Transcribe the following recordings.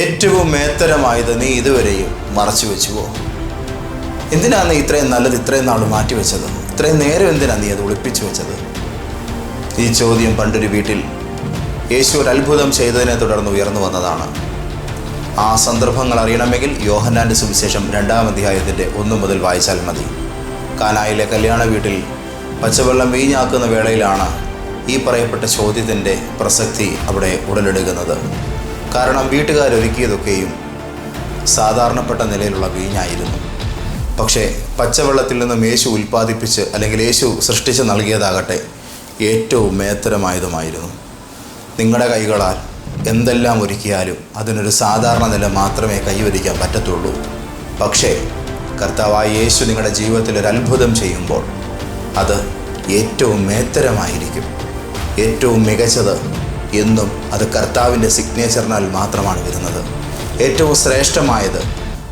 ഏറ്റവും മേത്തരമായത് നീ ഇതുവരെയും മറച്ചു വെച്ചുവോ? എന്തിനാണ് നീ ഇത്രയും നല്ലത് ഇത്രയും നാൾ മാറ്റി വെച്ചത്? ഇത്രയും നേരം എന്തിനാണ് നീ അത് ഒളിപ്പിച്ചു വെച്ചത്? ഈ ചോദ്യം പണ്ടൊരു വീട്ടിൽ യേശു ഒരു അത്ഭുതം ചെയ്തതിനെ തുടർന്ന് ഉയർന്നു വന്നതാണ്. ആ സന്ദർഭങ്ങൾ അറിയണമെങ്കിൽ യോഹന്നാന്റെ സുവിശേഷം രണ്ടാം അധ്യായത്തിന്റെ ഒന്നു മുതൽ വായിച്ചാൽ മതി. കാനായിലെ കല്യാണ വീട്ടിൽ പച്ചവെള്ളം വീഞ്ഞാക്കുന്ന വേളയിലാണ് ഈ പറയപ്പെട്ട ചോദ്യത്തിന്റെ പ്രസക്തി അവിടെ ഉടലെടുക്കുന്നത്. കാരണം വീട്ടുകാരൊരുക്കിയതൊക്കെയും സാധാരണപ്പെട്ട നിലയിലുള്ള വീഞ്ഞായിരുന്നു. പക്ഷേ പച്ചവെള്ളത്തിൽ നിന്നും യേശു ഉൽപ്പാദിപ്പിച്ച് അല്ലെങ്കിൽ യേശു സൃഷ്ടിച്ച് നൽകിയതാകട്ടെ ഏറ്റവും മേത്തരമായതുമായിരുന്നു. നിങ്ങളുടെ കൈകളാൽ എന്തെല്ലാം ഒരുക്കിയാലും അതിനൊരു സാധാരണ നില മാത്രമേ കൈവരിക്കാൻ പറ്റത്തുള്ളൂ. പക്ഷേ കർത്താവായ യേശു നിങ്ങളുടെ ജീവിതത്തിൽ ഒരു അത്ഭുതം ചെയ്യുമ്പോൾ അത് ഏറ്റവും മേത്തരമായിരിക്കും. ഏറ്റവും മികച്ചത് എന്നും അത് കർത്താവിന്റെ സിഗ്നേച്ചറിനാൽ മാത്രമാണ് വരുന്നത്. ഏറ്റവും ശ്രേഷ്ഠമായത്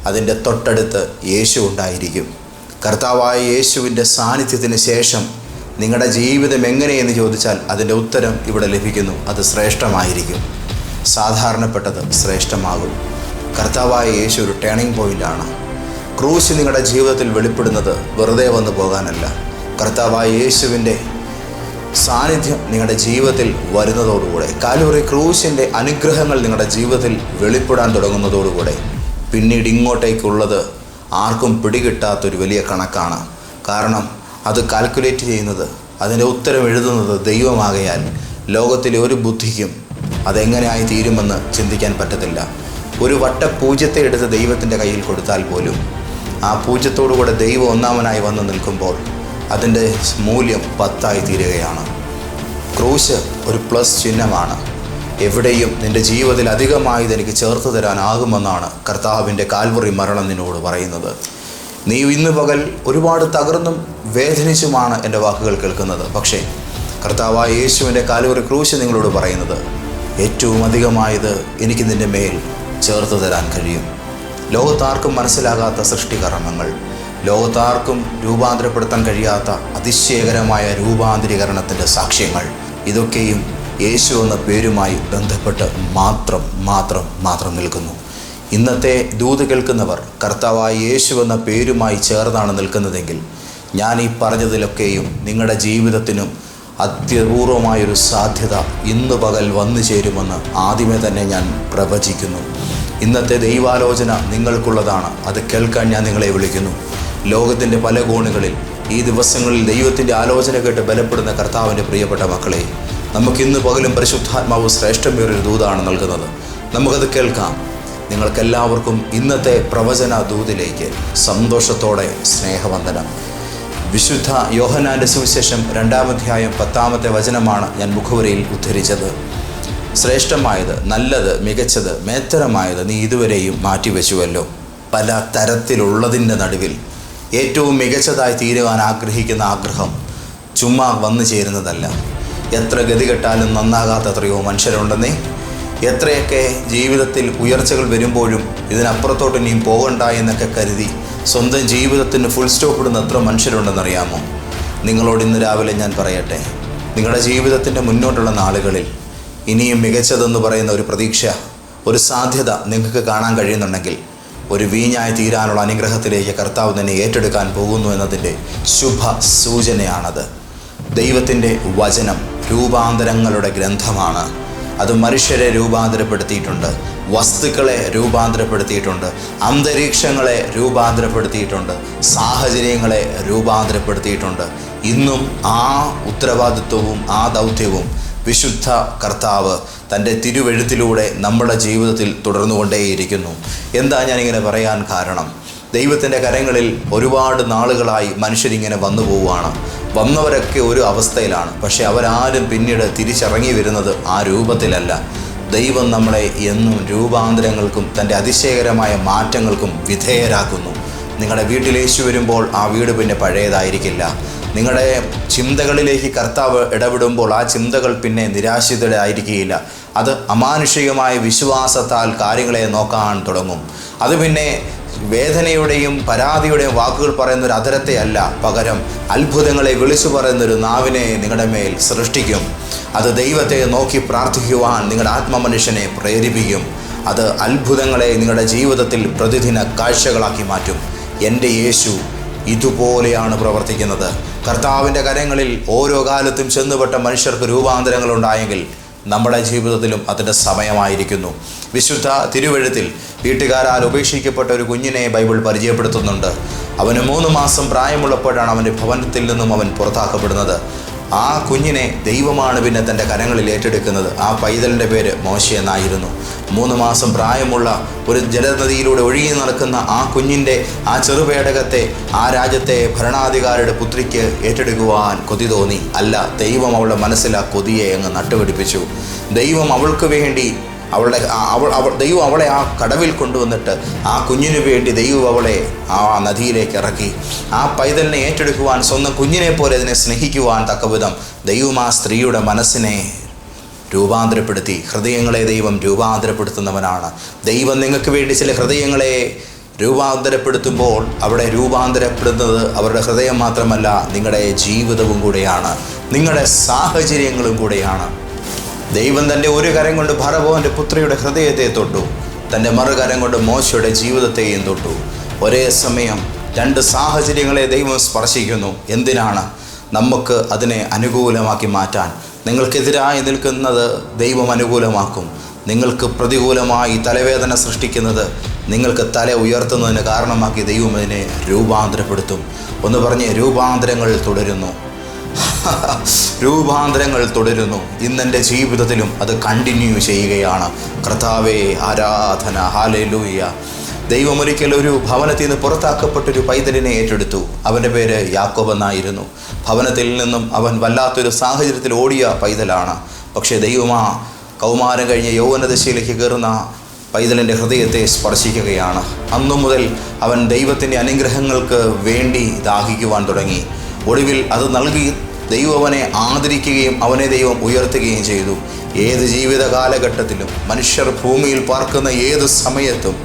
അതിന്റെ തൊട്ടടുത്ത് യേശു ഉണ്ടായിരിക്കും. കർത്താവായ യേശുവിന്റെ സാന്നിധ്യത്തിന് ശേഷം നിങ്ങളുടെ ജീവിതം എങ്ങനെയെന്ന് ചോദിച്ചാൽ അതിന്റെ ഉത്തരം ഇവിടെ ലഭിക്കുന്നു. അത് ശ്രേഷ്ഠമായിരിക്കും. സാധാരണപ്പെട്ടത് ശ്രേഷ്ഠമാകും. കർത്താവായ യേശു ഒരു ടേണിംഗ് പോയിന്റാണ് ക്രൂശ് നിങ്ങളുടെ ജീവിതത്തിൽ വെളിപ്പെടുന്നത് വെറുതെ വന്നു പോകാനല്ല. കർത്താവായ യേശുവിന്റെ സാന്നിധ്യം നിങ്ങളുടെ ജീവിതത്തിൽ വരുന്നതോടുകൂടെ. കാലുറി ക്രൂശിന്റെ അനുഗ്രഹങ്ങൾ നിങ്ങളുടെ ജീവിതത്തിൽ വെളിപ്പെടാൻ തുടങ്ങുന്നതോടുകൂടെ. പിന്നീട് ഇങ്ങോട്ടേക്കുള്ളത് ആർക്കും പിടികിട്ടാത്തൊരു വലിയ കണക്കാണ്. കാരണം അത് കാൽക്കുലേറ്റ് ചെയ്യുന്നത് അതിന്റെ ഉത്തരം എഴുതുന്നത് ദൈവമാകയാൽ ലോകത്തിലെ ഒരു ബുദ്ധിക്കും അതെങ്ങനെയായി തീരുമെന്ന് ചിന്തിക്കാൻ പറ്റത്തില്ല. ഒരു വട്ട പൂജ്യത്തെ എടുത്ത് ദൈവത്തിന്റെ കയ്യിൽ കൊടുത്താൽ പോലും ആ പൂജ്യത്തോടുകൂടെ ദൈവം ഒന്നാമനായി വന്ന് നിൽക്കുമ്പോൾ അതിന്റെ മൂല്യം പത്തായി തീരുകയാണ്. ക്രൂശ് ഒരു പ്ലസ് ചിഹ്നമാണ്. എവിടെയും നിന്റെ ജീവിതത്തിൽ അധികമായി ഇതെനിക്ക് ചേർത്ത് തരാനാകുമെന്നാണ് കർത്താവിന്റെ കാൽവറി മരണം നിന്നോട് പറയുന്നത്. നീ ഇന്ന് പകൽ ഒരുപാട് തകർന്നും വേദനിച്ചുമാണ് എന്റെ വാക്കുകൾ കേൾക്കുന്നത്. പക്ഷേ കർത്താവായ യേശുവിന്റെ കാൽവറി ക്രൂശ് നിങ്ങളോട് പറയുന്നത് ഏറ്റവും അധികമായത് എനിക്ക് നിന്റെ മേൽ ചേർത്ത് തരാൻ കഴിയും. ലോകത്താർക്കും മനസ്സിലാകാത്ത സൃഷ്ടികർമ്മങ്ങൾ ലോകത്താർക്കും രൂപാന്തരപ്പെടുത്താൻ കഴിയാത്ത അതിശയകരമായ രൂപാന്തരീകരണത്തിന്റെ സാക്ഷ്യങ്ങൾ. ഇതൊക്കെയും യേശു എന്ന പേരുമായി ബന്ധപ്പെട്ട് മാത്രം മാത്രം മാത്രം നിൽക്കുന്നു. ഇന്നത്തെ ദൂത് കേൾക്കുന്നവർ കർത്താവായ യേശു എന്ന പേരുമായി ചേർന്നാണ് നിൽക്കുന്നതെങ്കിൽ ഞാൻ ഈ പറഞ്ഞതിലൊക്കെയും നിങ്ങളുടെ ജീവിതത്തിനും അത്യപൂർവമായൊരു സാധ്യത ഇന്ന് പകൽ വന്നു ചേരുമെന്ന് ആദ്യമേ തന്നെ ഞാൻ പ്രവചിക്കുന്നു. ഇന്നത്തെ ദൈവാലോചന നിങ്ങൾക്കുള്ളതാണ്. അത് കേൾക്കാൻ ഞാൻ നിങ്ങളെ വിളിക്കുന്നു. ലോകത്തിന്റെ പല കോണുകളിൽ ഈ ദിവസങ്ങളിൽ ദൈവത്തിന്റെ ആലോചന കേട്ട് ബലപ്പെടുന്ന കർത്താവിന്റെ പ്രിയപ്പെട്ട മക്കളെ നമുക്കിന്ന് പകലും പരിശുദ്ധാത്മാവ് ശ്രേഷ്ഠമേറിയൊരു ദൂതാണ് നൽകുന്നത്. നമുക്കത് കേൾക്കാം. നിങ്ങൾക്കെല്ലാവർക്കും ഇന്നത്തെ പ്രവചന ദൂതിലേക്ക് സന്തോഷത്തോടെ സ്നേഹവന്ദനം. വിശുദ്ധ യോഹനാന്റെ സുവിശേഷം രണ്ടാമധ്യായം പത്താമത്തെ വചനമാണ് ഞാൻ മുഖവരയിൽ ഉദ്ധരിച്ചത്. ശ്രേഷ്ഠമായത് നല്ലത് മികച്ചത് മേത്തരമായത് നീ ഇതുവരെയും മാറ്റിവെച്ചുവല്ലോ. പല തരത്തിലുള്ളതിന്റെ നടുവിൽ ഏറ്റവും മികച്ചതായി തീരുവാൻ ആഗ്രഹിക്കുന്ന ആഗ്രഹം ചുമ്മാ വന്നു ചേരുന്നതല്ല. എത്ര ഗതികെട്ടാലും നന്നാകാത്ത എത്രയോ മനുഷ്യരുണ്ടെന്നേ. എത്രയൊക്കെ ജീവിതത്തിൽ ഉയർച്ചകൾ വരുമ്പോഴും ഇതിനപ്പുറത്തോട്ട് ഇനിയും പോകണ്ട എന്നൊക്കെ കരുതി സ്വന്തം ജീവിതത്തിന് ഫുൾ സ്റ്റോപ്പ് ഇടുന്ന എത്ര മനുഷ്യരുണ്ടെന്നറിയാമോ? നിങ്ങളോട് ഇന്ന് രാവിലെ ഞാൻ പറയട്ടെ. നിങ്ങളുടെ ജീവിതത്തിന്റെ മുന്നോട്ടുള്ള നാളുകളിൽ ഇനിയും മികച്ചതെന്ന് പറയുന്ന ഒരു പ്രതീക്ഷ ഒരു സാധ്യത നിങ്ങൾക്ക് കാണാൻ കഴിയുന്നുണ്ടെങ്കിൽ ഒരു വീഞ്ഞായി തീരാനുള്ള അനുഗ്രഹത്തിലേക്ക് കർത്താവ് തന്നെ ഏറ്റെടുക്കാൻ പോകുന്നു എന്നതിന്റെ ശുഭ സൂചനയാണത് ദൈവത്തിന്റെ വചനം രൂപാന്തരങ്ങളുടെ ഗ്രന്ഥമാണ്. അത് മനുഷ്യരെ രൂപാന്തരപ്പെടുത്തിയിട്ടുണ്ട് വസ്തുക്കളെ രൂപാന്തരപ്പെടുത്തിയിട്ടുണ്ട് അന്തരീക്ഷങ്ങളെ രൂപാന്തരപ്പെടുത്തിയിട്ടുണ്ട് സാഹചര്യങ്ങളെ രൂപാന്തരപ്പെടുത്തിയിട്ടുണ്ട്. ഇന്നും ആ ഉത്തരവാദിത്വവും ആ ദൗത്യവും വിശുദ്ധ കർത്താവ് തന്റെ തിരുവെഴുത്തിലൂടെ നമ്മുടെ ജീവിതത്തിൽ തുടർന്നു തുടർന്നുകൊണ്ടേയിരിക്കുന്നു. എന്താ ഞാനിങ്ങനെ പറയാൻ കാരണം? ദൈവത്തിന്റെ കരങ്ങളിൽ ഒരുപാട് നാളുകളായി മനുഷ്യരിങ്ങനെ വന്നു പോവുകയാണ്. വന്നവരൊക്കെ ഒരു അവസ്ഥയിലാണ്. പക്ഷേ അവരാരും പിന്നീട് തിരിച്ചിറങ്ങി വരുന്നത് ആ രൂപത്തിലല്ല. ദൈവം നമ്മളെ എന്നും രൂപാന്തരങ്ങൾക്കും തന്റെ അതിശയകരമായ മാറ്റങ്ങൾക്കും വിധേയരാക്കുന്നു. നിങ്ങളുടെ വീട്ടിൽ യേശു വരുമ്പോൾ ആ വീട് പിന്നെ പഴയതായിരിക്കില്ല. നിങ്ങളുടെ ചിന്തകളിലേക്ക് കർത്താവ് ഇടപെടുമ്പോൾ ആ ചിന്തകൾ പിന്നെ നിരാശിതരായിരിക്കുകയില്ല. അത് അമാനുഷികമായ വിശ്വാസത്താൽ കാര്യങ്ങളെ നോക്കാൻ തുടങ്ങും. അത് പിന്നെ വേദനയുടെയും പരാതിയുടെയും വാക്കുകൾ പറയുന്ന ഒരു അല്ല. പകരം അത്ഭുതങ്ങളെ വിളിച്ചു പറയുന്ന ഒരു നാവിനെ നിങ്ങളുടെ മേൽ സൃഷ്ടിക്കും. അത് ദൈവത്തെ നോക്കി പ്രാർത്ഥിക്കുവാൻ നിങ്ങളുടെ ആത്മമനുഷ്യനെ പ്രേരിപ്പിക്കും. അത് അത്ഭുതങ്ങളെ നിങ്ങളുടെ ജീവിതത്തിൽ പ്രതിദിന കാഴ്ചകളാക്കി മാറ്റും. എന്റെ യേശു ഇതുപോലെയാണ് പ്രവർത്തിക്കുന്നത്. കർത്താവിന്റെ കരങ്ങളിൽ ഓരോ കാലത്തും ചെന്നുപെട്ട മനുഷ്യർക്ക് രൂപാന്തരങ്ങൾ ഉണ്ടായെങ്കിൽ നമ്മുടെ ജീവിതത്തിലും അതിന്റെ സമയമായിരിക്കുന്നു. വിശുദ്ധ തിരുവഴുത്തിൽ വീട്ടുകാരാൽ ഉപേക്ഷിക്കപ്പെട്ട ഒരു കുഞ്ഞിനെ ബൈബിൾ പരിചയപ്പെടുത്തുന്നുണ്ട്. അവന് മൂന്ന് മാസം പ്രായമുള്ളപ്പോഴാണ് അവന്റെ ഭവനത്തിൽ നിന്നും അവൻ പുറത്താക്കപ്പെടുന്നത്. ആ കുഞ്ഞിനെ ദൈവമാണ് പിന്നെ തന്റെ കരങ്ങളിൽ ഏറ്റെടുക്കുന്നത്. ആ പൈതലിന്റെ പേര് മോശ എന്നായിരുന്നു. മൂന്ന് മാസം പ്രായമുള്ള ഒരു ജലനദിയിലൂടെ ഒഴുകി നടക്കുന്ന ആ കുഞ്ഞിന്റെ ആ ചെറുപേടകത്തെ ആ രാജ്യത്തെ ഭരണാധികാരിയുടെ പുത്രിക്ക് ഏറ്റെടുക്കുവാൻ കൊതി തോന്നി. അല്ല ദൈവം അവളുടെ മനസ്സിൽ ആ കൊതിയെ അങ്ങ് നട്ടുപിടിപ്പിച്ചു. ദൈവം അവൾക്ക് വേണ്ടി അവളുടെ അവൾ അവൾ ദൈവം അവളെ ആ കടവിൽ കൊണ്ടുവന്നിട്ട് ആ കുഞ്ഞിനു വേണ്ടി ദൈവം അവളെ ആ നദിയിലേക്ക് ഇറക്കി. ആ പൈതലിനെ ഏറ്റെടുക്കുവാൻ സ്വന്തം കുഞ്ഞിനെ പോലെ അതിനെ സ്നേഹിക്കുവാൻ തക്കവിധം ദൈവം ആ സ്ത്രീയുടെ മനസ്സിനെ രൂപാന്തരപ്പെടുത്തി. ഹൃദയങ്ങളെ ദൈവം രൂപാന്തരപ്പെടുത്തുന്നവനാണ്. ദൈവം നിങ്ങൾക്ക് വേണ്ടി ചില ഹൃദയങ്ങളെ രൂപാന്തരപ്പെടുത്തുമ്പോൾ അവിടെ രൂപാന്തരപ്പെടുന്നത് അവരുടെ ഹൃദയം മാത്രമല്ല നിങ്ങളുടെ ജീവിതവും കൂടെയാണ്. നിങ്ങളുടെ സാഹചര്യങ്ങളും കൂടെയാണ്. ദൈവം തന്റെ ഒരു കരം കൊണ്ട് ഭറവോന്റെ പുത്രിയുടെ ഹൃദയത്തെ തൊട്ടു. തന്റെ മറുകരം കൊണ്ട് മോശയുടെ ജീവിതത്തെയും തൊട്ടു. ഒരേ സമയം രണ്ട് സാഹചര്യങ്ങളെ ദൈവം സ്പർശിക്കുന്നു. എന്തിനാണ്? നമുക്ക് അതിനെ അനുകൂലമാക്കി മാറ്റാൻ. നിങ്ങൾക്കെതിരായി നിൽക്കുന്നത് ദൈവം അനുകൂലമാക്കും. നിങ്ങൾക്ക് പ്രതികൂലമായി തലവേദന സൃഷ്ടിക്കുന്നത് നിങ്ങൾക്ക് തല ഉയർത്തുന്നതിന് കാരണമാക്കി ദൈവം അതിനെ രൂപാന്തരപ്പെടുത്തും. ഒന്ന് പറഞ്ഞ് രൂപാന്തരങ്ങൾ തുടരുന്നു. രൂപാന്തരങ്ങൾ തുടരുന്നു. ഇന്നെന്റെ ജീവിതത്തിലും അത് കണ്ടിന്യൂ ചെയ്യുകയാണ്. കർത്താവേ ആരാധന. ഹാലലൂയ ദൈവം ഒരിക്കൽ ഒരു ഭവനത്തിൽ നിന്ന് പുറത്താക്കപ്പെട്ടൊരു പൈതലിനെ ഏറ്റെടുത്തു. അവന്റെ പേര് യാക്കോബ് എന്നായിരുന്നു. ഭവനത്തിൽ നിന്നും അവൻ വല്ലാത്തൊരു സാഹചര്യത്തിൽ ഓടിയ പൈതലാണ്. പക്ഷേ ദൈവമാ കൗമാരം കഴിഞ്ഞ് യൗവനദശയിലേക്ക് കയറുന്ന പൈതലിന്റെ ഹൃദയത്തെ സ്പർശിക്കുകയാണ്. അന്നു മുതൽ അവൻ ദൈവത്തിന്റെ അനുഗ്രഹങ്ങൾക്ക് വേണ്ടി ദാഹിക്കുവാൻ തുടങ്ങി. ഒടുവിൽ അത് നൽകി ദൈവം അവനെ ആദരിക്കുകയും അവനെ ദൈവം ഉയർത്തുകയും ചെയ്തു. ഏത് ജീവിത കാലഘട്ടത്തിലും മനുഷ്യർ ഭൂമിയിൽ പാർക്കുന്ന ഏത് സമയത്തും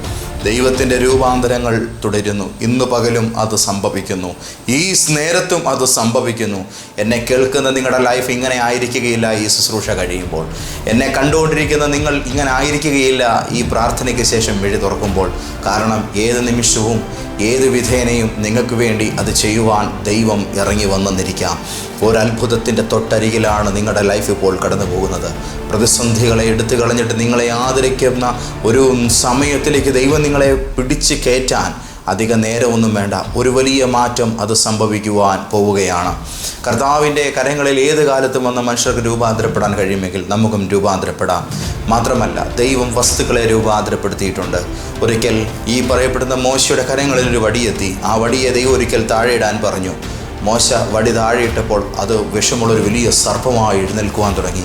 ദൈവത്തിന്റെ രൂപാന്തരങ്ങൾ തുടരുന്നു. ഇന്ന് പകലും അത് സംഭവിക്കുന്നു. ഈ നേരത്തും അത് സംഭവിക്കുന്നു. എന്നെ കേൾക്കുന്ന നിങ്ങളുടെ ലൈഫ് ഇങ്ങനെ ആയിരിക്കുകയില്ല ഈ ശുശ്രൂഷ കഴിയുമ്പോൾ. എന്നെ കണ്ടുകൊണ്ടിരിക്കുന്ന നിങ്ങൾ ഇങ്ങനെ ആയിരിക്കുകയില്ല ഈ പ്രാർത്ഥനയ്ക്ക് ശേഷം വഴി തുറക്കുമ്പോൾ. കാരണം ഏത് നിമിഷവും ഏത് വിധേനയും നിങ്ങൾക്ക് വേണ്ടി അത് ചെയ്യുവാൻ ദൈവം ഇറങ്ങി വന്നെന്നിരിക്കാം ഒരത്ഭുതത്തിന്റെ തൊട്ടരികിലാണ് നിങ്ങളുടെ ലൈഫ് ഇപ്പോൾ കടന്നു പോകുന്നത് പ്രതിസന്ധികളെ എടുത്തു കളഞ്ഞിട്ട് നിങ്ങളെ ആദരിക്കുന്ന ഒരു സമയത്തിലേക്ക് ദൈവം നിങ്ങളെ പിടിച്ച് കയറ്റാൻ അധിക നേരമൊന്നും വേണ്ട. ഒരു വലിയ മാറ്റം അത് സംഭവിക്കുവാൻ പോവുകയാണ്. കർത്താവിന്റെ കരങ്ങളിൽ ഏത് കാലത്തും വന്ന മനുഷ്യർക്ക് രൂപാന്തരപ്പെടാൻ കഴിയുമെങ്കിൽ നമുക്കും രൂപാന്തരപ്പെടാം. മാത്രമല്ല ദൈവം വസ്തുക്കളെ രൂപാന്തരപ്പെടുത്തിയിട്ടുണ്ട്. ഒരിക്കൽ ഈ പറയപ്പെടുന്ന മോശയുടെ കരങ്ങളിൽ ഒരു വടിയെത്തി. ആ വടിയെ ദൈവം ഒരിക്കൽ താഴെയിടാൻ പറഞ്ഞു. മോശ വടി താഴെയിട്ടപ്പോൾ അത് വിഷമുള്ളൊരു വലിയ സർപ്പമായി എഴുന്നേൽക്കുവാൻ തുടങ്ങി.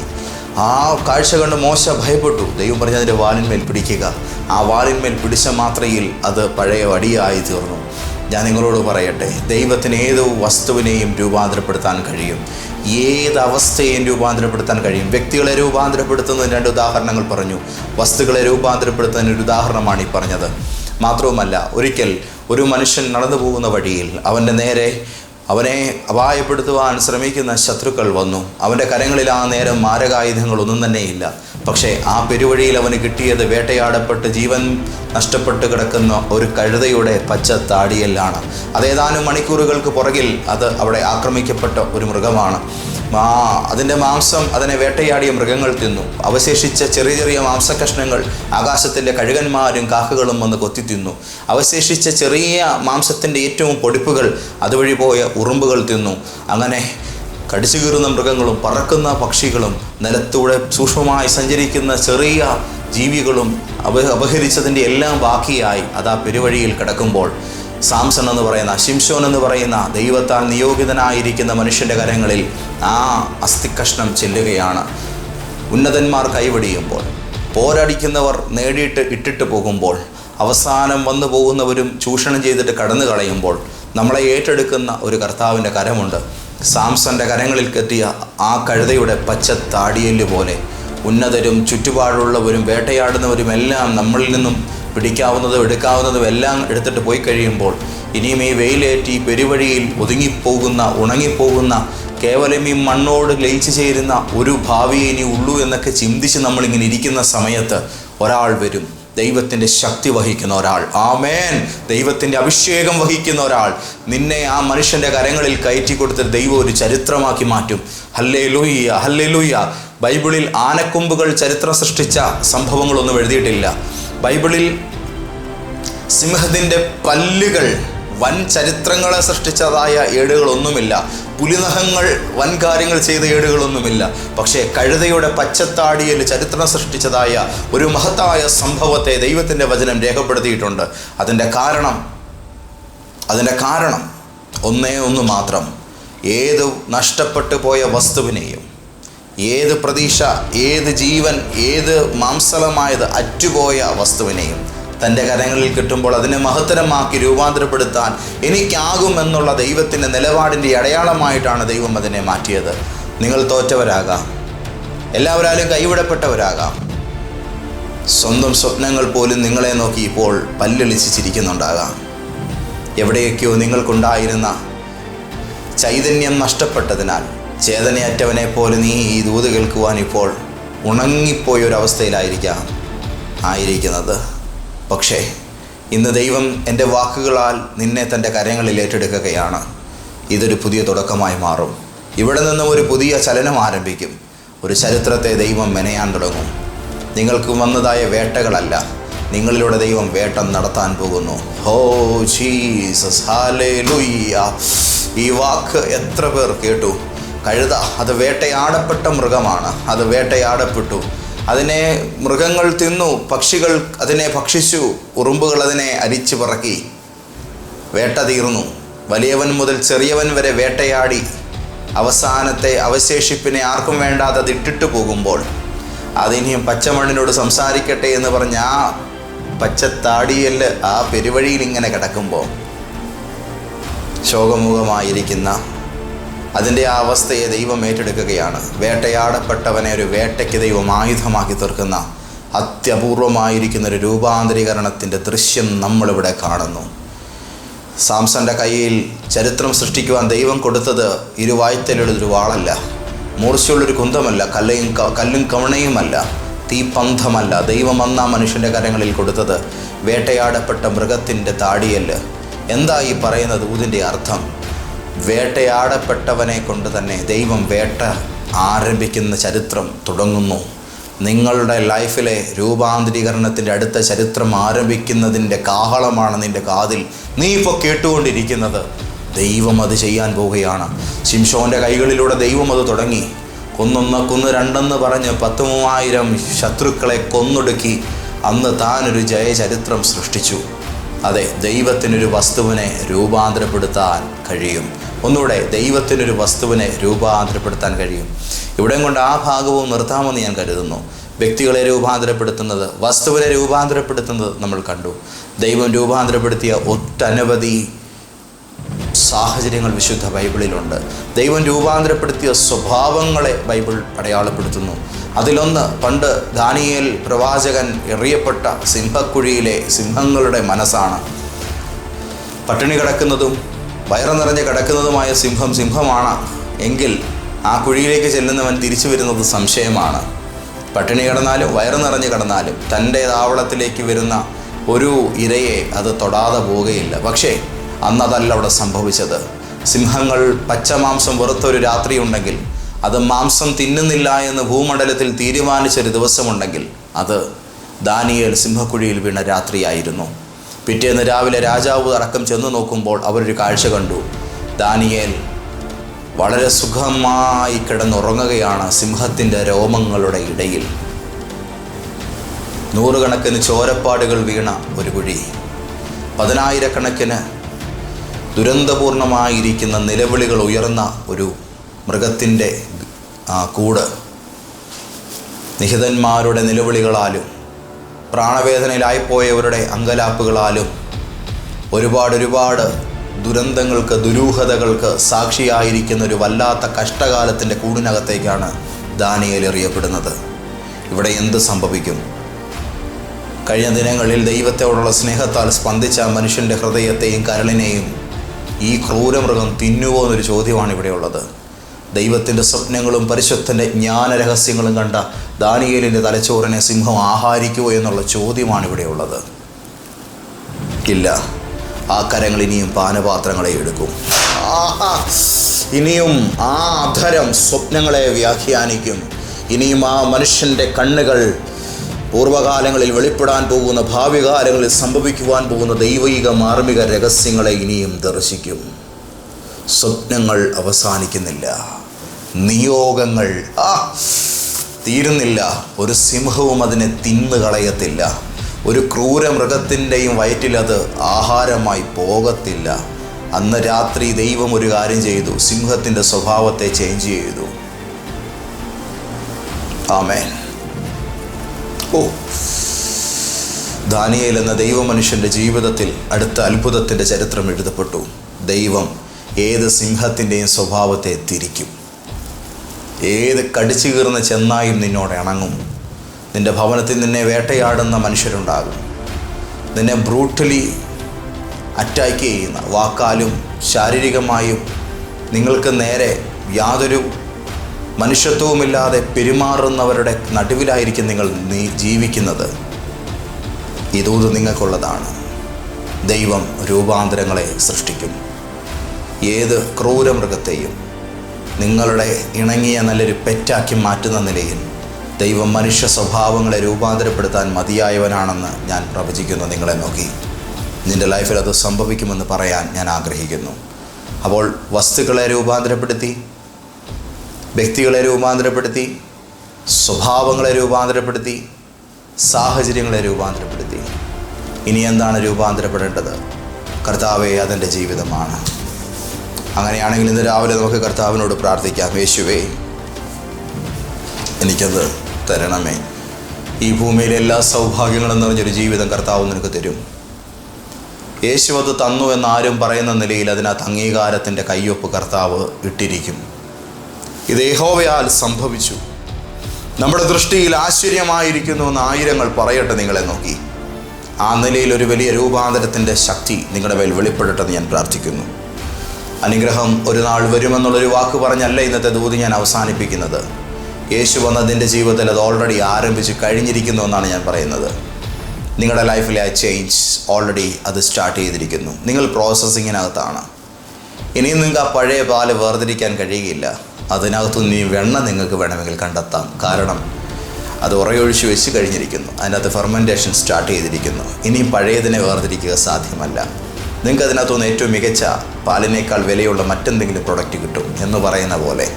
ആ കാഴ്ച കണ്ട് മോശ ഭയപ്പെട്ടു. ദൈവം പറഞ്ഞ അതിന്റെ വാലിന്മേൽ പിടിക്കുക. ആ വാലിന്മേൽ പിടിച്ച മാത്രയിൽ അത് പഴയ വടിയായി തീർന്നു. ഞാൻ നിങ്ങളോട് പറയട്ടെ ദൈവത്തിന് ഏത് വസ്തുവിനെയും രൂപാന്തരപ്പെടുത്താൻ കഴിയും? ഏത് അവസ്ഥയെയും രൂപാന്തരപ്പെടുത്താൻ കഴിയും? വ്യക്തികളെ രൂപാന്തരപ്പെടുത്തുന്നതിന് രണ്ട് ഉദാഹരണങ്ങൾ പറഞ്ഞു. വസ്തുക്കളെ രൂപാന്തരപ്പെടുത്തുന്നതിന് ഒരു ഉദാഹരണമാണ് ഈ പറഞ്ഞത്. മാത്രവുമല്ല ഒരിക്കൽ ഒരു മനുഷ്യൻ നടന്നു പോകുന്ന വഴിയിൽ അവന്റെ നേരെ അവനെ അപായപ്പെടുത്തുവാൻ ശ്രമിക്കുന്ന ശത്രുക്കൾ വന്നു. അവന്റെ കരങ്ങളിൽ ആ നേരം മാരകായുധങ്ങളൊന്നും തന്നെയില്ല. പക്ഷേ ആ പെരുവഴിയിൽ അവന് കിട്ടിയത് വേട്ടയാടപ്പെട്ട് ജീവൻ നഷ്ടപ്പെട്ട് കിടക്കുന്ന ഒരു കഴുതയുടെ പച്ച താടിയല്ലാണ്. അതേതാനും മണിക്കൂറുകൾക്ക് പുറകിൽ അത് അവിടെ ആക്രമിക്കപ്പെട്ട ഒരു മൃഗമാണ്. ആ അതിന്റെ മാംസം അതിനെ വേട്ടയാടിയ മൃഗങ്ങൾ തിന്നു. അവശേഷിച്ച ചെറിയ ചെറിയ മാംസകഷ്ണങ്ങൾ ആകാശത്തിന്റെ കഴുകന്മാരും കാക്കകളും വന്ന് കൊത്തി തിന്നു. അവശേഷിച്ച ചെറിയ മാംസത്തിന്റെ ഏറ്റവും പൊടിപ്പുകൾ അതുവഴി പോയ ഉറുമ്പുകൾ തിന്നു. അങ്ങനെ കടിച്ചു കീറുന്ന മൃഗങ്ങളും പറക്കുന്ന പക്ഷികളും നിലത്തൂടെ സൂക്ഷ്മമായി സഞ്ചരിക്കുന്ന ചെറിയ ജീവികളും അപ അപഹരിച്ചതിന്റെ എല്ലാം ബാക്കിയായി. അത് ആ പെരുവഴിയിൽ കിടക്കുമ്പോൾ. സാംസൺ എന്ന് പറയുന്ന ശിംഷോൻ എന്ന് പറയുന്ന ദൈവത്താൽ നിയോഗിതനായിരിക്കുന്ന മനുഷ്യന്റെ കരങ്ങളിൽ ആ അസ്ഥിക്കഷ്ണം ചെല്ലുകയാണ്. ഉന്നതന്മാർ കൈവടിയുമ്പോൾ പോരടിക്കുന്നവർ നേടിയിട്ട് ഇട്ടിട്ട് പോകുമ്പോൾ അവസാനം വന്നു പോകുന്നവരും ചൂഷണം ചെയ്തിട്ട് കടന്നു കളയുമ്പോൾ നമ്മളെ ഏറ്റെടുക്കുന്ന ഒരു കർത്താവിന്റെ കരമുണ്ട്. സാംസന്റെ കരങ്ങളിൽ കെത്തിയ ആ കഴുതയുടെ പച്ച താടിയൽ പോലെ ഉന്നതരും ചുറ്റുപാടുള്ളവരും വേട്ടയാടുന്നവരും എല്ലാം നമ്മളിൽ നിന്നും പിടിക്കാവുന്നതും എടുക്കാവുന്നതും എല്ലാം എടുത്തിട്ട് പോയി കഴിയുമ്പോൾ ഇനിയും ഈ വെയിലേറ്റി പെരുവഴിയിൽ ഒതുങ്ങിപ്പോകുന്ന ഉണങ്ങിപ്പോകുന്ന കേവലം ഈ മണ്ണോട് ലയിച്ചു ചേരുന്ന ഒരു ഭാവിയെ ഇനി ഉള്ളൂ എന്നൊക്കെ ചിന്തിച്ച് നമ്മളിങ്ങനെ ഇരിക്കുന്ന സമയത്ത് ഒരാൾ വരും. ദൈവത്തിന്റെ ശക്തി വഹിക്കുന്ന ഒരാൾ. ആമേൻ. ദൈവത്തിന്റെ അഭിഷേകം വഹിക്കുന്ന ഒരാൾ. നിന്നെ ആ മനുഷ്യന്റെ കരങ്ങളിൽ കയറ്റി കൊടുത്ത ദൈവം ഒരു ചരിത്രമാക്കി മാറ്റും. ഹല്ലേ ലൂയ്യ ഹല്ലേ ലൂയ്യ ബൈബിളിൽ ആനക്കൊമ്പുകൾ ചരിത്രം സൃഷ്ടിച്ച സംഭവങ്ങളൊന്നും എഴുതിയിട്ടില്ല. ബൈബിളിൽ സിംഹത്തിന്റെ പല്ലുകൾ വൻ ചരിത്രങ്ങളെ സൃഷ്ടിച്ചതായ ഏടുകളൊന്നുമില്ല. പുലിനഹങ്ങൾ വൻ കാര്യങ്ങൾ ചെയ്ത ഏടുകളൊന്നുമില്ല. പക്ഷേ കഴുതയുടെ പച്ചത്താടിയിൽ ചരിത്രം സൃഷ്ടിച്ചതായ ഒരു മഹത്തായ സംഭവത്തെ ദൈവത്തിന്റെ വചനം രേഖപ്പെടുത്തിയിട്ടുണ്ട്. അതിന്റെ കാരണം അതിന്റെ കാരണം ഒന്നേ ഒന്ന് മാത്രം. ഏത് നഷ്ടപ്പെട്ടു പോയ വസ്തുവിനെയും ഏത് പ്രതീക്ഷ ഏത് ജീവൻ ഏത് മാംസലമായത് അറ്റുപോയ വസ്തുവിനെയും തന്റെ കരങ്ങളിൽ കിട്ടുമ്പോൾ അതിനെ മഹത്തരമാക്കി രൂപാന്തരപ്പെടുത്താൻ എനിക്കാകുമെന്നുള്ള ദൈവത്തിന്റെ നിലപാടിന്റെ അടയാളമായിട്ടാണ് ദൈവം അതിനെ മാറ്റിയത്. നിങ്ങൾ തോറ്റവരാകാം. എല്ലാവരാലും കൈവിടപ്പെട്ടവരാകാം. സ്വന്തം സ്വപ്നങ്ങൾ പോലും നിങ്ങളെ നോക്കി ഇപ്പോൾ പല്ലളിച്ച് ചിരിക്കുന്നുണ്ടാകാം എവിടെയൊക്കെയോ നിങ്ങൾക്കുണ്ടായിരുന്ന ചൈതന്യം നഷ്ടപ്പെട്ടതിനാൽ ചേതനയറ്റവനെ പോലെ നീ ഈ ദൂത് കേൾക്കുവാൻ ഇപ്പോൾ ഉണങ്ങിപ്പോയൊരവസ്ഥയിലായിരിക്കാം ആയിരിക്കുന്നത്. പക്ഷേ ഇന്ന് ദൈവം എന്റെ വാക്കുകളാൽ നിന്നെ തന്റെ കരങ്ങളിൽ ഏറ്റെടുക്കുകയാണ്. ഇതൊരു പുതിയ തുടക്കമായി മാറും. ഇവിടെ നിന്നും ഒരു പുതിയ ചലനം ആരംഭിക്കും. ഒരു ചരിത്രത്തെ ദൈവം മെനയാൻ തുടങ്ങും. നിങ്ങൾക്ക് വന്നതായ വേട്ടകളല്ല നിങ്ങളിലൂടെ ദൈവം വേട്ട നടത്താൻ പോകുന്നു. ഹോ ജീസസ് ഹാലേലൂയ്യ ഈ വാക്ക് എത്ര പേർ കേട്ടു? കഴുത. അത് വേട്ടയാടപ്പെട്ട മൃഗമാണ്. അത് വേട്ടയാടപ്പെട്ടു. അതിനെ മൃഗങ്ങൾ തിന്നു പക്ഷികൾ അതിനെ ഭക്ഷിച്ചു ഉറുമ്പുകൾ അതിനെ അരിച്ചു പറക്കി. വേട്ട തീർന്നു. വലിയവൻ മുതൽ ചെറിയവൻ വരെ വേട്ടയാടി. അവസാനത്തെ അവശേഷിപ്പിനെ ആർക്കും വേണ്ടാതെ അത് ഇട്ടിട്ട് പോകുമ്പോൾ അതിനിയും പച്ചമണ്ണിനോട് സംസാരിക്കട്ടെ എന്ന് പറഞ്ഞ ആ പച്ചത്താടിയൽ ആ പെരുവഴിയിൽ ഇങ്ങനെ കിടക്കുമ്പോൾ ശോകമുഖമായിരിക്കുന്ന അതിന്റെ ആ അവസ്ഥയെ ദൈവം ഏറ്റെടുക്കുകയാണ്. വേട്ടയാടപ്പെട്ടവനെ ഒരു വേട്ടയ്ക്ക് ദൈവം ആയുധമാക്കി തീർക്കുന്ന അത്യപൂർവമായിരിക്കുന്ന ഒരു രൂപാന്തരീകരണത്തിന്റെ ദൃശ്യം നമ്മളിവിടെ കാണുന്നു. സാംസന്റെ കയ്യിൽ ചരിത്രം സൃഷ്ടിക്കുവാൻ ദൈവം കൊടുത്തത് ഇരുവായ്ത്തലുള്ളൊരു വാളല്ല. മൂർച്ചയുള്ളൊരു കുന്തമല്ല കല്ലയും കല്ലും കവണയുമല്ല തീപന്ധമല്ല ദൈവം അന്നാ മനുഷ്യന്റെ കരങ്ങളിൽ കൊടുത്തത് വേട്ടയാടപ്പെട്ട മൃഗത്തിന്റെ താടിയല്ല്. എന്താ ഈ പറയുന്നത് ഊതിന്റെ അർത്ഥം? വേട്ടയാടപ്പെട്ടവനെ കൊണ്ട് തന്നെ ദൈവം വേട്ട ആരംഭിക്കുന്ന ചരിത്രം തുടങ്ങുന്നു. നിങ്ങളുടെ ലൈഫിലെ രൂപാന്തരീകരണത്തിന്റെ അടുത്ത ചരിത്രം ആരംഭിക്കുന്നതിന്റെ കാഹളമാണ് നിന്റെ കാതിൽ. നീ ഇപ്പോൾ കേട്ടുകൊണ്ടിരിക്കുന്നത് ദൈവം അത് ചെയ്യാൻ പോവുകയാണ്. ശിംഷോന്റെ കൈകളിലൂടെ ദൈവം അത് തുടങ്ങി. കൊന്നൊന്ന് കൊന്ന് രണ്ടെന്ന് പറഞ്ഞ് പത്ത് മൂവായിരം ശത്രുക്കളെ കൊന്നൊടുക്കി അന്ന് താനൊരു ജയചരിത്രം സൃഷ്ടിച്ചു. അതെ ദൈവത്തിനൊരു വസ്തുവിനെ രൂപാന്തരപ്പെടുത്താൻ കഴിയും. ഒന്നുകൂടെ ദൈവത്തിനൊരു വസ്തുവിനെ രൂപാന്തരപ്പെടുത്താൻ കഴിയും. ഇവിടെ കൊണ്ട് ആ ഭാഗവും നിർത്താമെന്ന് ഞാൻ കരുതുന്നു. വ്യക്തികളെ രൂപാന്തരപ്പെടുത്തുന്നത് വസ്തുവിനെ രൂപാന്തരപ്പെടുത്തുന്നത് നമ്മൾ കണ്ടു. ദൈവം രൂപാന്തരപ്പെടുത്തിയ ഒട്ടനവധി സാഹചര്യങ്ങൾ വിശുദ്ധ ബൈബിളിലുണ്ട്. ദൈവം രൂപാന്തരപ്പെടുത്തിയ സ്വഭാവങ്ങളെ ബൈബിൾ അടയാളപ്പെടുത്തുന്നു. അതിലൊന്ന് പണ്ട് ദാനിയേൽ പ്രവാചകൻ എറിയപ്പെട്ട സിംഹക്കുഴിയിലെ സിംഹങ്ങളുടെ മനസ്സാണ്. പട്ടിണി കിടക്കുന്നതും വയറ് നിറഞ്ഞ് കിടക്കുന്നതുമായ സിംഹം സിംഹമാണ്. എങ്കിൽ ആ കുഴിയിലേക്ക് ചെല്ലുന്നവൻ തിരിച്ചു വരുന്നത് സംശയമാണ്. പട്ടിണി കിടന്നാലും വയറു നിറഞ്ഞ് കിടന്നാലും തന്റെ താവളത്തിലേക്ക് വരുന്ന ഒരു ഇരയെ അത് തൊടാതെ പോവുകയില്ല. പക്ഷേ അന്നതല്ല അവിടെ സംഭവിച്ചത്. സിംഹങ്ങൾ പച്ചമാംസം വെറുത്തൊരു രാത്രി ഉണ്ടെങ്കിൽ അത് മാംസം തിന്നുന്നില്ല എന്ന് ഭൂമണ്ഡലത്തിൽ തീരുമാനിച്ചൊരു ദിവസമുണ്ടെങ്കിൽ അത് ദാനിയേൽ സിംഹക്കുഴിയിൽ വീണ രാത്രിയായിരുന്നു. പിറ്റേന്ന് രാവിലെ രാജാവ് അടക്കം ചെന്ന് നോക്കുമ്പോൾ അവരൊരു കാഴ്ച കണ്ടു. ദാനിയേൽ വളരെ സുഖമായി കിടന്നുറങ്ങുകയാണ് സിംഹത്തിന്റെ രോമങ്ങളുടെ ഇടയിൽ. നൂറുകണക്കിന് ചോരപ്പാടുകൾ വീണ ഒരു കുഴി. പതിനായിരക്കണക്കിന് ദുരന്തപൂർണമായിരിക്കുന്ന നിലവിളികൾ ഉയർന്ന ഒരു മൃഗത്തിന്റെ കൂട്. നിഹിതന്മാരുടെ നിലവിളികളാലും പ്രാണവേദനയിലായിപ്പോയവരുടെ അങ്കലാപ്പുകളാലും ഒരുപാട് ഒരുപാട് ദുരന്തങ്ങൾക്ക് ദുരൂഹതകൾക്ക് സാക്ഷിയായിരിക്കുന്ന ഒരു വല്ലാത്ത കഷ്ടകാലത്തിന്റെ കൂടിനകത്തേക്കാണ് ദാനിയേൽ എറിയപ്പെടുന്നത്. ഇവിടെ എന്ത് സംഭവിക്കും? കഴിഞ്ഞ ദിനങ്ങളിൽ ദൈവത്തോടുള്ള സ്നേഹത്താൽ സ്പന്ദിച്ച മനുഷ്യന്റെ ഹൃദയത്തെയും കരളിനെയും ഈ ക്രൂരമൃഗം തിന്നുവോ എന്നൊരു ചോദ്യമാണ് ഇവിടെയുള്ളത് ദൈവത്തിന്റെ സ്വപ്നങ്ങളും പരിശുദ്ധന്റെ ജ്ഞാനരഹസ്യങ്ങളും കണ്ട ദാനിയേലിന്റെ തലച്ചോറിനെ സിംഹം ആഹാരിക്കുമോ എന്നുള്ള ചോദ്യമാണ് ഇവിടെയുള്ളത് ഇല്ല. ആ കരങ്ങൾ ഇനിയും പാനപാത്രങ്ങളെ എടുക്കും. ആഹാ ഇനിയും ആ അധരം സ്വപ്നങ്ങളെ വ്യാഖ്യാനിക്കും. ഇനിയും ആ മനുഷ്യന്റെ കണ്ണുകൾ പൂർവകാലങ്ങളിൽ വെളിപ്പെടാൻ പോകുന്ന ഭാവി കാലങ്ങളിൽ സംഭവിക്കുവാൻ പോകുന്ന ദൈവിക മാർമിക രഹസ്യങ്ങളെ ഇനിയും ദർശിക്കും. സ്വപ്നങ്ങൾ അവസാനിക്കുന്നില്ല. നിയോഗങ്ങൾ ആ തീരുന്നില്ല. ഒരു സിംഹവും അതിനെ തിന്നു കളയത്തില്ല. ഒരു ക്രൂര മൃഗത്തിന്റെയും വയറ്റിൽ അത് ആഹാരമായി പോകത്തില്ല. അന്ന് രാത്രി ദൈവം ഒരു കാര്യം ചെയ്തു. സിംഹത്തിന്റെ സ്വഭാവത്തെ ചേഞ്ച് ചെയ്തു. ആമേൻ. ഓ. ദാനിയേൽ എന്ന ദൈവമനുഷ്യന്റെ ജീവിതത്തിൽ അടുത്ത അത്ഭുതത്തിന്റെ ചരിത്രം എഴുതപ്പെട്ടു. ദൈവം ഏത് സിംഹത്തിന്റെയും സ്വഭാവത്തെ തിരിക്കും. ഏത് കടിച്ചു കീറുന്ന ചെന്നായും നിന്നോട് ഇണങ്ങും. നിന്റെ ഭവനത്തിൽ നിന്നെ വേട്ടയാടുന്ന മനുഷ്യരുണ്ടാകും. നിന്നെ ബ്രൂട്ടലി അറ്റാക്ക് ചെയ്യുന്ന വാക്കാലും ശാരീരികമായും നിങ്ങൾക്ക് നേരെ യാതൊരു മനുഷ്യത്വവുമില്ലാതെ പെരുമാറുന്നവരുടെ നടുവിലായിരിക്കും നിങ്ങൾ നീ ജീവിക്കുന്നത്. ഇതൂത് നിങ്ങൾക്കുള്ളതാണ്. ദൈവം രൂപാന്തരങ്ങളെ സൃഷ്ടിക്കും. ഏത് ക്രൂരമൃഗത്തെയും നിങ്ങളുടെ ഇണങ്ങിയ നല്ലൊരു പെറ്റാക്കി മാറ്റുന്ന നിലയിൽ ദൈവം മനുഷ്യ സ്വഭാവങ്ങളെ രൂപാന്തരപ്പെടുത്താൻ മതിയായവനാണെന്ന് ഞാൻ പ്രവചിക്കുന്നു. നിങ്ങളെ നോക്കി. നിന്റെ ലൈഫിൽ അത് സംഭവിക്കുമെന്ന് പറയാൻ ഞാൻ ആഗ്രഹിക്കുന്നു. അപ്പോൾ വസ്തുക്കളെ രൂപാന്തരപ്പെടുത്തി വ്യക്തികളെ രൂപാന്തരപ്പെടുത്തി സ്വഭാവങ്ങളെ രൂപാന്തരപ്പെടുത്തി സാഹചര്യങ്ങളെ രൂപാന്തരപ്പെടുത്തി. ഇനി എന്താണ് രൂപാന്തരപ്പെടേണ്ടത്? കർത്താവെ അതെന്റെ ജീവിതമാണ്. അങ്ങനെയാണെങ്കിൽ ഇന്ന് രാവിലെ നമുക്ക് കർത്താവിനോട് പ്രാർത്ഥിക്കാം. യേശുവേ എനിക്കത് തരണമേ. ഈ ഭൂമിയിലെ എല്ലാ സൗഭാഗ്യങ്ങളും നിറഞ്ഞൊരു ജീവിതം കർത്താവ് നിനക്ക് തരും. യേശു അത് തന്നു എന്ന് ആരും പറയുന്ന നിലയിൽ അതിനകത്ത് അംഗീകാരത്തിന്റെ കയ്യൊപ്പ് കർത്താവ് ഇട്ടിരിക്കും. ഇത് യഹോവയാൽ സംഭവിച്ചു. നമ്മുടെ ദൃഷ്ടിയിൽ ആശ്ചര്യമായിരിക്കുന്നു എന്ന് ആയിരങ്ങൾ പറയട്ടെ നിങ്ങളെ നോക്കി. ആ നിലയിൽ ഒരു വലിയ രൂപാന്തരത്തിന്റെ ശക്തി നിങ്ങളുടെ മേൽ വെളിപ്പെടട്ടെന്ന് ഞാൻ പ്രാർത്ഥിക്കുന്നു. അനുഗ്രഹം ഒരു നാൾ വരുമെന്നുള്ളൊരു വാക്ക് പറഞ്ഞല്ല ഇന്നത്തെ ദൂതി ഞാൻ അവസാനിപ്പിക്കുന്നത്. യേശു വന്നതിന്റെ ജീവിതത്തിൽ അത് ഓൾറെഡി ആരംഭിച്ച് കഴിഞ്ഞിരിക്കുന്നു എന്നാണ് ഞാൻ പറയുന്നത്. നിങ്ങളുടെ ലൈഫിലെ ആ ചേഞ്ച് ഓൾറെഡി അത് സ്റ്റാർട്ട് ചെയ്തിരിക്കുന്നു. നിങ്ങൾ പ്രോസസ്സിങ്ങിനകത്താണ് ഇനിയും നിങ്ങൾക്ക് ആ പഴയ പാൽ വേർതിരിക്കാൻ കഴിയുകയില്ല. അതിനകത്ത് നീ വെണ്ണ നിങ്ങൾക്ക് വേണമെങ്കിൽ കണ്ടെത്താം. കാരണം അത് ഉറയൊഴിച്ച് വെച്ച് കഴിഞ്ഞിരിക്കുന്നു. അതിനകത്ത് ഫെർമെന്റേഷൻ സ്റ്റാർട്ട് ചെയ്തിരിക്കുന്നു. ഇനിയും പഴയതിനെ വേർതിരിക്കുക സാധ്യമല്ല. നിങ്ങൾക്ക് അതിനകത്തുനിന്ന് ഏറ്റവും മികച്ച പാലിനേക്കാൾ വിലയുള്ള മറ്റെന്തെങ്കിലും പ്രൊഡക്റ്റ് കിട്ടും എന്ന് പറയുന്ന പോലെ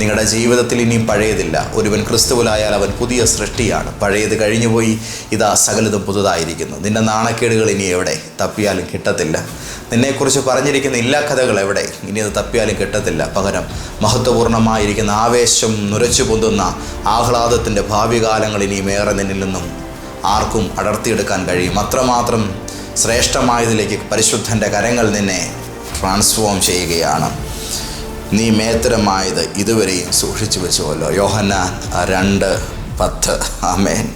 നിങ്ങളുടെ ജീവിതത്തിൽ ഇനിയും പഴയതില്ല. ഒരുവൻ ക്രിസ്തുവിലായാൽ അവൻ പുതിയ സൃഷ്ടിയാണ്. പഴയത് കഴിഞ്ഞുപോയി ഇതാ സകലതും പുതുതായിരിക്കുന്നു. നിന്റെ നാണക്കേടുകൾ ഇനി എവിടെ? തപ്പിയാലും കിട്ടത്തില്ല. നിന്നെക്കുറിച്ച് പറഞ്ഞിരിക്കുന്ന എല്ലാ കഥകൾ എവിടെ? ഇനി അത് തപ്പിയാലും കിട്ടത്തില്ല. പകരം മഹത്വപൂർണമായിരിക്കുന്ന ആവേശം നുരച്ചു പൊന്തുന്ന ആഹ്ലാദത്തിന്റെ ഭാവി കാലങ്ങൾ ഇനിയും ഏറെ നിന്നിൽ നിന്നും ആർക്കും അടർത്തിയെടുക്കാൻ കഴിയും. അത്രമാത്രം ശ്രേഷ്ഠമായതിലേക്ക് പരിശുദ്ധന്റെ കരങ്ങൾ നിന്നെ ട്രാൻസ്ഫോം ചെയ്യുകയാണ്. നീ മേത്തരമായത് ഇതുവരെയും സൂക്ഷിച്ചു വെച്ചുവല്ലോ. യോഹന്നാൻ രണ്ട് പത്ത്. ആമേൻ.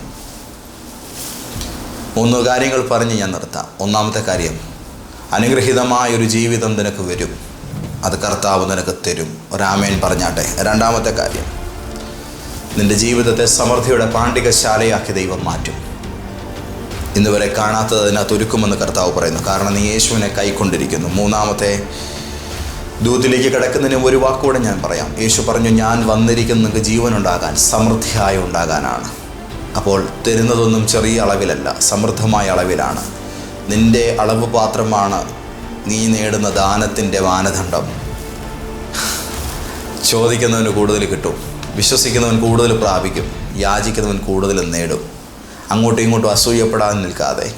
മൂന്ന് കാര്യങ്ങൾ പറഞ്ഞ് ഞാൻ നിർത്താം. ഒന്നാമത്തെ കാര്യം അനുഗ്രഹീതമായ ഒരു ജീവിതം നിനക്ക് വരും. അത് കർത്താവ് നിനക്ക് തരും. ഒരാമേൻ പറഞ്ഞാട്ടെ. രണ്ടാമത്തെ കാര്യം നിന്റെ ജീവിതത്തെ സമൃദ്ധിയുടെ പാണ്ഡികശാലയാക്കി ദൈവം മാറ്റും. ഇന്ന് വരെ കാണാത്തത് അതിനകത്ത് ഒരുക്കുമെന്ന് കർത്താവ് പറയുന്നു. കാരണം നീ യേശുവിനെ കൈക്കൊണ്ടിരിക്കുന്നു. മൂന്നാമത്തെ ദൂതിലേക്ക് കിടക്കുന്നതിന് ഒരു വാക്കുകൂടെ ഞാൻ പറയാം. യേശു പറഞ്ഞു ഞാൻ വന്നിരിക്കുന്ന നിങ്ങൾക്ക് ജീവനുണ്ടാകാൻ സമൃദ്ധിയായി ഉണ്ടാകാനാണ്. അപ്പോൾ തരുന്നതൊന്നും ചെറിയ അളവിലല്ല സമൃദ്ധമായ അളവിലാണ്. നിന്റെ അളവ് പാത്രമാണ് നീ നേടുന്ന ദാനത്തിന്റെ മാനദണ്ഡം. ചോദിക്കുന്നവന് കൂടുതൽ കിട്ടും വിശ്വസിക്കുന്നവൻ കൂടുതൽ പ്രാപിക്കും യാചിക്കുന്നവൻ കൂടുതൽ നേടും. അങ്ങോട്ടും ഇങ്ങോട്ടും അസൂയപ്പെടാൻ നിൽക്കാതെ.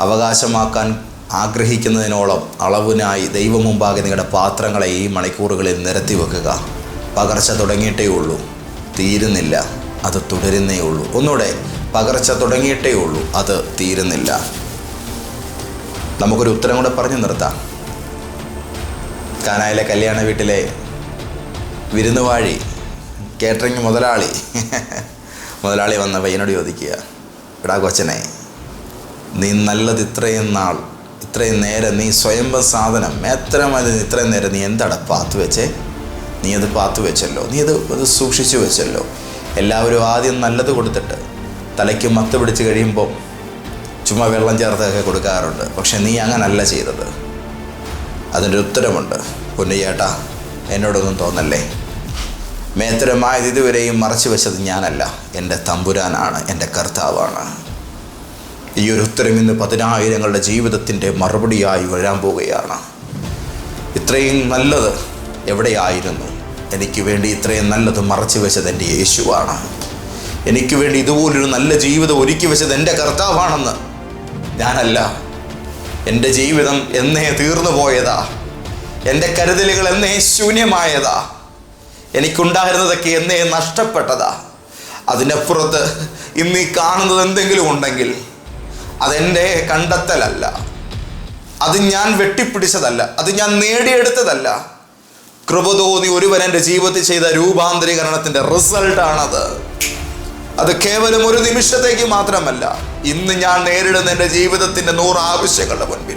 അവകാശമാക്കാൻ ആഗ്രഹിക്കുന്നതിനോളം അളവിനായി ദൈവം മുമ്പാകെ നിങ്ങളുടെ പാത്രങ്ങളെ ഈ മണിക്കൂറുകളിൽ നിരത്തി വെക്കുക. പകർച്ച തുടങ്ങിയിട്ടേ ഉള്ളൂ. തീരുന്നില്ല. അത് തുടരുന്നേ ഉള്ളൂ. ഒന്നുകൂടെ പകർച്ച തുടങ്ങിയിട്ടേ ഉള്ളൂ. അത് തീരുന്നില്ല. നമുക്കൊരു ഉത്തരം കൂടെ പറഞ്ഞു നിർത്താം. കാനായിലെ കല്യാണ വീട്ടിലെ വിരുന്നുവാഴി കേറ്ററിംഗ് മുതലാളി. മുതലാളി വന്ന പയ്യനോട് ചോദിക്കുക എടാ കൊച്ചനെ നീ നല്ലത് ഇത്രയും നാൾ ഇത്രയും നേരം നീ സ്വയംഭ സാധനം എത്ര മതി ഇത്രയും നേരം നീ എന്താണ് പാത്തു വെച്ചേ? നീ അത് പാത്തു വെച്ചല്ലോ നീ അത് അത് സൂക്ഷിച്ചു വെച്ചല്ലോ. എല്ലാവരും ആദ്യം നല്ലത് കൊടുത്തിട്ട് തലയ്ക്ക് മത്ത് പിടിച്ച് കഴിയുമ്പോൾ ചുമ്മാ വെള്ളം ചേർത്തൊക്കെ കൊടുക്കാറുണ്ട്. പക്ഷെ നീ അങ്ങനല്ല ചെയ്തത്. അതിന്റെ ഉത്തരമുണ്ട്. പൊന്നയ്യേട്ടാ എന്നോടൊന്നും തോന്നല്ലേ? മേത്തരമായത് ഇതുവരെയും മറച്ചു വെച്ചത് ഞാനല്ല. എന്റെ തമ്പുരാനാണ് എന്റെ കർത്താവാണ്. ഈ ഒരു ഉത്തരം ഇന്ന് പതിനായിരങ്ങളുടെ ജീവിതത്തിന്റെ മറുപടിയായി വരാൻ പോവുകയാണ്. ഇത്രയും നല്ലത് എവിടെയായിരുന്നു? എനിക്ക് വേണ്ടി ഇത്രയും നല്ലത് മറച്ചു വെച്ചത് എന്റെ യേശുവാണ്. എനിക്ക് വേണ്ടി ഇതുപോലൊരു നല്ല ജീവിതം ഒരുക്കി വെച്ചത് എന്റെ കർത്താവാണെന്ന് ഞാനല്ല. എന്റെ ജീവിതം എന്നേ തീർന്നു പോയതാ. എന്റെ കരുതലുകൾ എന്നേ ശൂന്യമായതാ. എനിക്കുണ്ടായിരുന്നതൊക്കെ എന്നേ നഷ്ടപ്പെട്ടതാ. അതിനപ്പുറത്ത് ഇന്ന് ഈ കാണുന്നത് എന്തെങ്കിലും ഉണ്ടെങ്കിൽ അതെന്റെ കണ്ടെത്തലല്ല. അത് ഞാൻ വെട്ടിപ്പിടിച്ചതല്ല. അത് ഞാൻ നേടിയെടുത്തതല്ല. കൃപ തോന്നി ഒരുവൻ എന്റെ ജീവിതത്തിൽ ചെയ്ത രൂപാന്തരീകരണത്തിന്റെ റിസൾട്ടാണത്. അത് കേവലം ഒരു നിമിഷത്തേക്ക് മാത്രമല്ല ഇന്ന് ഞാൻ നേരിടുന്ന എന്റെ ജീവിതത്തിന്റെ നൂറ് ആവശ്യങ്ങളുടെ മുൻപിൽ.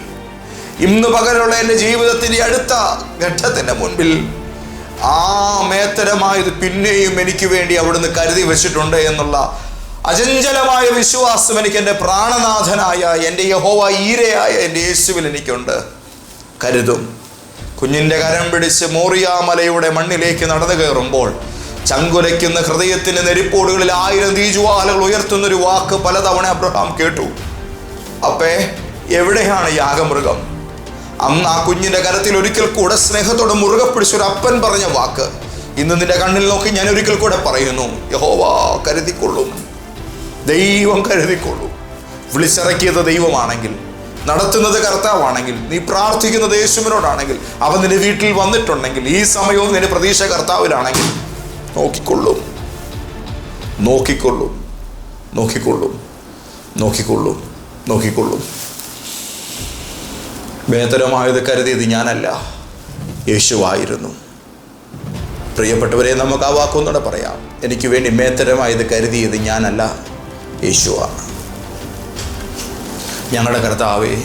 ഇന്ന് പകലുള്ള എന്റെ ജീവിതത്തിന്റെ അടുത്ത ഘട്ടത്തിന്റെ മുൻപിൽ ആ മേത്തരമായത് പിന്നെയും എനിക്ക് വേണ്ടി അവിടുന്ന് കരുതി വെച്ചിട്ടുണ്ട് എന്നുള്ള അചഞ്ചലമായ വിശ്വാസം എനിക്ക് എന്റെ പ്രാണനാഥനായ എന്റെ യഹോവ ഈരയായ എന്റെ യേശുവിൽ എനിക്കുണ്ട്. കരുതും. കുഞ്ഞിന്റെ കരം പിടിച്ച് മോറിയാമലയുടെ മണ്ണിലേക്ക് നടന്നു കയറുമ്പോൾ ചങ്കുലയ്ക്കുന്ന ഹൃദയത്തിന്റെ നെരിപ്പോടുകളിൽ ആയിരം തീജുവാലകൾ ഉയർത്തുന്നൊരു വാക്ക് പലതവണ അബ്രഹാം കേട്ടു. അപ്പേ എവിടെയാണ് യാഗമൃഗം അന്ന് ആ കുഞ്ഞിന്റെ കരത്തിൽ ഒരിക്കൽ കൂടെ സ്നേഹത്തോടെ മുറുകെ പിടിച്ചൊരു അപ്പൻ പറഞ്ഞ വാക്ക്. ഇന്ന് നിന്റെ കണ്ണിൽ നോക്കി ഞാൻ ഒരിക്കൽ കൂടെ പറയുന്നു. യഹോവാ കരുതിക്കൊള്ളും. ദൈവം കരുതിക്കൊള്ളും. വിളിച്ചിറക്കിയത് ദൈവമാണെങ്കിൽ നടത്തുന്നത് കർത്താവാണെങ്കിൽ നീ പ്രാർത്ഥിക്കുന്നത് യേശുവിനോടാണെങ്കിൽ അവൻ നിന്റെ വീട്ടിൽ വന്നിട്ടുണ്ടെങ്കിൽ ഈ സമയവും നിന്റെ പ്രതീക്ഷ കർത്താവിലാണെങ്കിൽ നോക്കിക്കൊള്ളും. നോക്കിക്കൊള്ളും. നോക്കിക്കൊള്ളും. നോക്കിക്കൊള്ളും. നോക്കിക്കൊള്ളും. ബേതരമായത് കരുതിയത് ഞാനല്ല. യേശുവായിരുന്നു. പ്രിയപ്പെട്ടവരെ നമുക്ക് ആ വാക്കൊന്നുകൂടെ പറയാം. എനിക്ക് വേണ്ടി മേത്തരമായത് കരുതിയത് ഞാനല്ല. യേശുവാണ്. ഞങ്ങളുടെ കർത്താവെ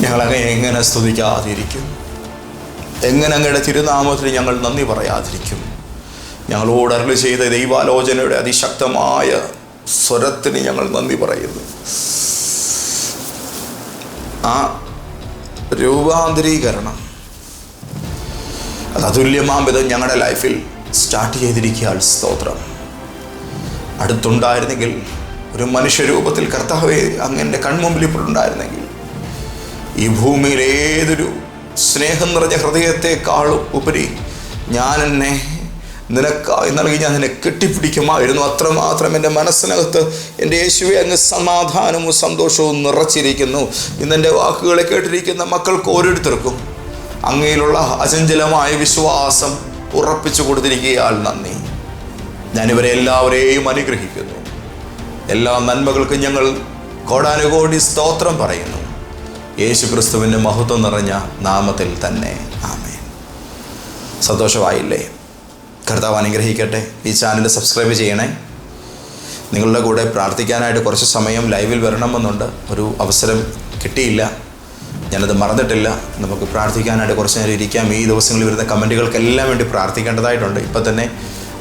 ഞങ്ങളങ്ങ് എങ്ങനെ സ്തുതിക്കാതിരിക്കും? എങ്ങനെ അങ്ങയുടെ തിരുനാമത്തിൽ ഞങ്ങൾ നന്ദി പറയാതിരിക്കും? ഞങ്ങളോട് അരളി ചെയ്ത ദൈവാലോചനയുടെ അതിശക്തമായ സ്വരത്തിന് ഞങ്ങൾ നന്ദി പറയുന്നു. ആ രൂപാന്തരീകരണം. അത് അതുല്യമാം വിധം ഞങ്ങളുടെ ലൈഫിൽ സ്റ്റാർട്ട് ചെയ്തിരിക്കുക സ്തോത്രം. അടുത്തുണ്ടായിരുന്നെങ്കിൽ ഒരു മനുഷ്യരൂപത്തിൽ കർത്താവെ അങ്ങന്റെ കൺമുമ്പിൽ ഇപ്പോൾ ഉണ്ടായിരുന്നെങ്കിൽ ഈ ഭൂമിയിൽ ഏതൊരു സ്നേഹം നിറഞ്ഞ ഹൃദയത്തെക്കാളും ഉപരി ഞാൻ എന്നെ നിനക്കായി നൽകി ഞാൻ നിന്നെ കെട്ടിപ്പിടിക്കുമായിരുന്നു. അത്രമാത്രം എന്റെ മനസ്സിനകത്ത് എന്റെ യേശുവെ അങ്ങ് സമാധാനവും സന്തോഷവും നിറച്ചിരിക്കുന്നു. ഇന്നെന്റെ വാക്കുകളെ കേട്ടിരിക്കുന്ന മക്കൾക്ക് ഓരോരുത്തർക്കും അങ്ങയിലുള്ള അചഞ്ചലമായ വിശ്വാസം ഉറപ്പിച്ചു കൊടുത്തിരിക്കുകയാൽ നന്ദി. ഞാനിവരെ എല്ലാവരെയും അനുഗ്രഹിക്കുന്നു. എല്ലാ നന്മകൾക്കും ഞങ്ങൾ കോടാനുകോടി സ്തോത്രം പറയുന്നു. യേശു ക്രിസ്തുവിന്റെ മഹത്വം നിറഞ്ഞ നാമത്തിൽ തന്നെ. ആമേ സന്തോഷമായില്ലേ? കർത്താവ് അനുഗ്രഹിക്കട്ടെ. ഈ ചാനൽ സബ്സ്ക്രൈബ് ചെയ്യണേ. നിങ്ങളുടെ കൂടെ പ്രാർത്ഥിക്കാനായിട്ട് കുറച്ച് സമയം ലൈവിൽ വരണമെന്നുണ്ട്. ഒരു അവസരം കിട്ടിയില്ല. ഞാനത് മറന്നിട്ടില്ല. നമുക്ക് പ്രാർത്ഥിക്കാനായിട്ട് കുറച്ച് നേരം ഇരിക്കാം. ഈ ദിവസങ്ങളിൽ വരുന്ന കമന്റുകൾക്കെല്ലാം വേണ്ടി പ്രാർത്ഥിക്കേണ്ടതായിട്ടുണ്ട്. ഇപ്പം തന്നെ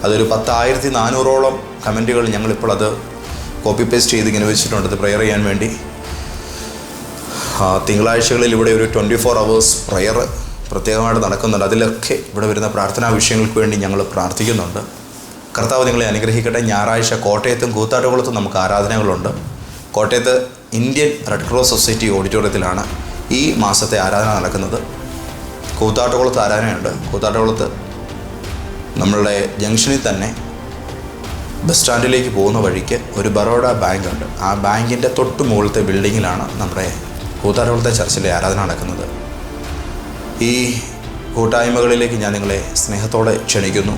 അതൊരു പത്തായിരത്തി നാനൂറോളം കമന്റുകൾ ഞങ്ങളിപ്പോൾ അത് കോപ്പി പേസ്റ്റ് ചെയ്ത് ഇങ്ങനെ വെച്ചിട്ടുണ്ട്. അത് പ്രെയർ ചെയ്യാൻ വേണ്ടി. തിങ്കളാഴ്ചകളിൽ ഇവിടെ ഒരു ട്വന്റി ഫോർ അവേഴ്സ് പ്രെയർ പ്രത്യേകമായിട്ട് നടക്കുന്നുണ്ട്. അതിലൊക്കെ ഇവിടെ വരുന്ന പ്രാർത്ഥനാ വിഷയങ്ങൾക്ക് വേണ്ടി ഞങ്ങൾ പ്രാർത്ഥിക്കുന്നുണ്ട്. കർത്താവ് നിങ്ങളെ അനുഗ്രഹിക്കട്ടെ. ഞായറാഴ്ച കോട്ടയത്തും കൂത്താട്ടുകുളത്തും നമുക്ക് ആരാധനകളുണ്ട്. കോട്ടയത്ത് ഇന്ത്യൻ റെഡ് ക്രോസ് സൊസൈറ്റി ഓഡിറ്റോറിയത്തിലാണ് ഈ മാസത്തെ ആരാധന നടക്കുന്നത്. കൂത്താട്ടുകുളത്ത് ആരാധനയുണ്ട്. കൂത്താട്ടുകുളത്ത് നമ്മളുടെ ജംഗ്ഷനിൽ തന്നെ ബസ് സ്റ്റാൻഡിലേക്ക് പോകുന്ന വഴിക്ക് ഒരു ബറോഡ ബാങ്ക് ഉണ്ട്. ആ ബാങ്കിന്റെ തൊട്ട് മുകളിലത്തെ ബിൽഡിങ്ങിലാണ് നമ്മുടെ കൂത്താട്ടുകുളത്തെ ചർച്ചിലെ ആരാധന നടക്കുന്നത്. ഈ കൂട്ടായ്മകളിലേക്ക് ഞാൻ നിങ്ങളെ സ്നേഹത്തോടെ ക്ഷണിക്കുന്നു.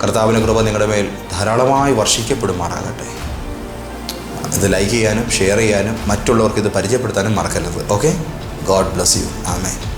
കർത്താവിന്റെ കൃപ നിങ്ങളുടെ മേൽ ധാരാളമായി വർഷിക്കപ്പെടുമാറാകട്ടെ. ഇത് ലൈക്ക് ചെയ്യാനും ഷെയർ ചെയ്യാനും മറ്റുള്ളവർക്ക് ഇത് പരിചയപ്പെടുത്താനും മറക്കരുത്. ഓക്കെ? God bless you. ആമേ